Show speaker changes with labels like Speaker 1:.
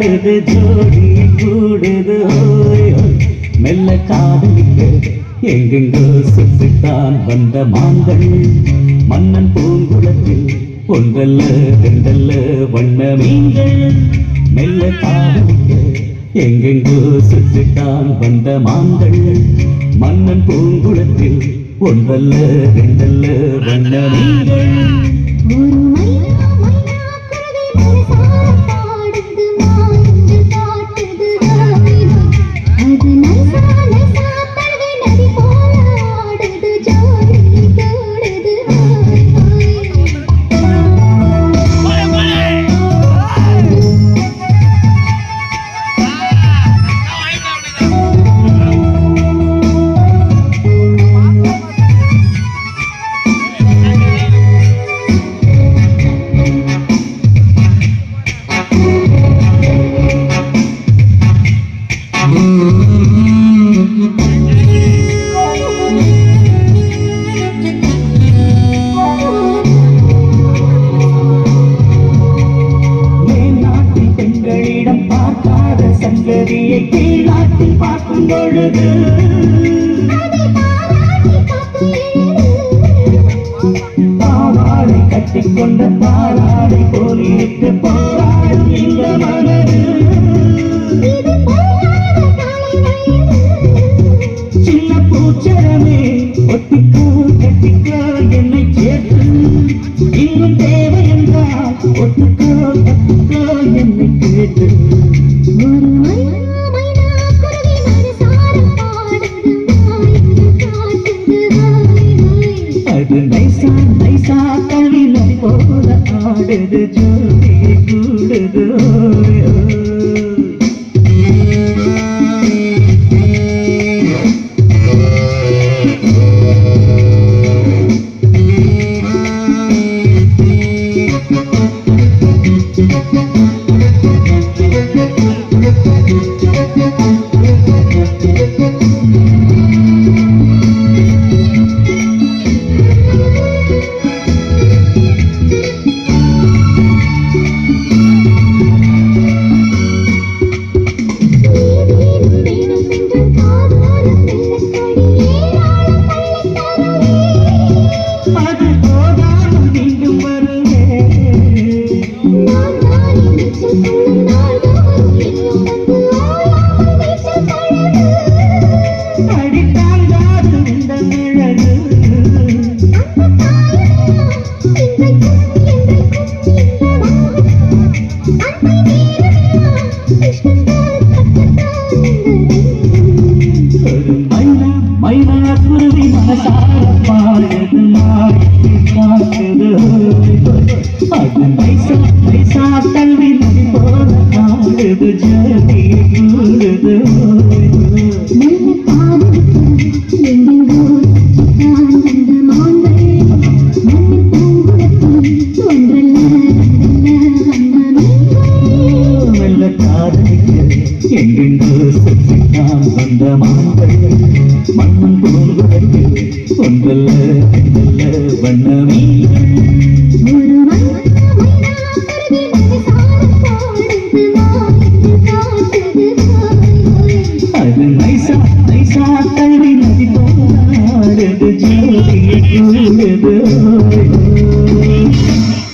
Speaker 1: பாடுது ஜோடி கூடுது மெல்ல காதலிக்க எங்கெங்கோ சுற்றித்தான் வந்த மாங்கள் மன்னன் பூங்குளத்தில் ஒன்றல்ல ரெண்டல்ல வண்ண மீன்கள். மெல்ல காதலிக்க எங்கெங்கோ சுற்றித்தான் வந்த மாங்கள் மன்னன் பூங்குளத்தில் ஒன்றல்ல ரெண்டல்ல வண்ண மீன்கள். சங்கதியை கீழாட்டி பார்க்கும் பொழுது பாவாடை கட்டிக்கொண்ட பாலாடை போலிட்டு போராடும் இந்த மனது. சின்ன பூச்சரமே ஒட்டிக்கோ கட்டிக்க என்னை சேர்த்து. இன்னும் தேவை என்றால் ஒட்டுக்கோ கட்டிக்கோ என்னை கேட்டு. கூடுது
Speaker 2: ஜோதி
Speaker 1: கூடுது Thank you. இன்று
Speaker 2: நான் வந்த
Speaker 1: மாந்தல் மண்ணும் பூங்குழந்து ஒன்றல்ல என்றல்ல வண்ணமே. அது நைசா நைசா தள்ளி நதி போடுது ஜோதியை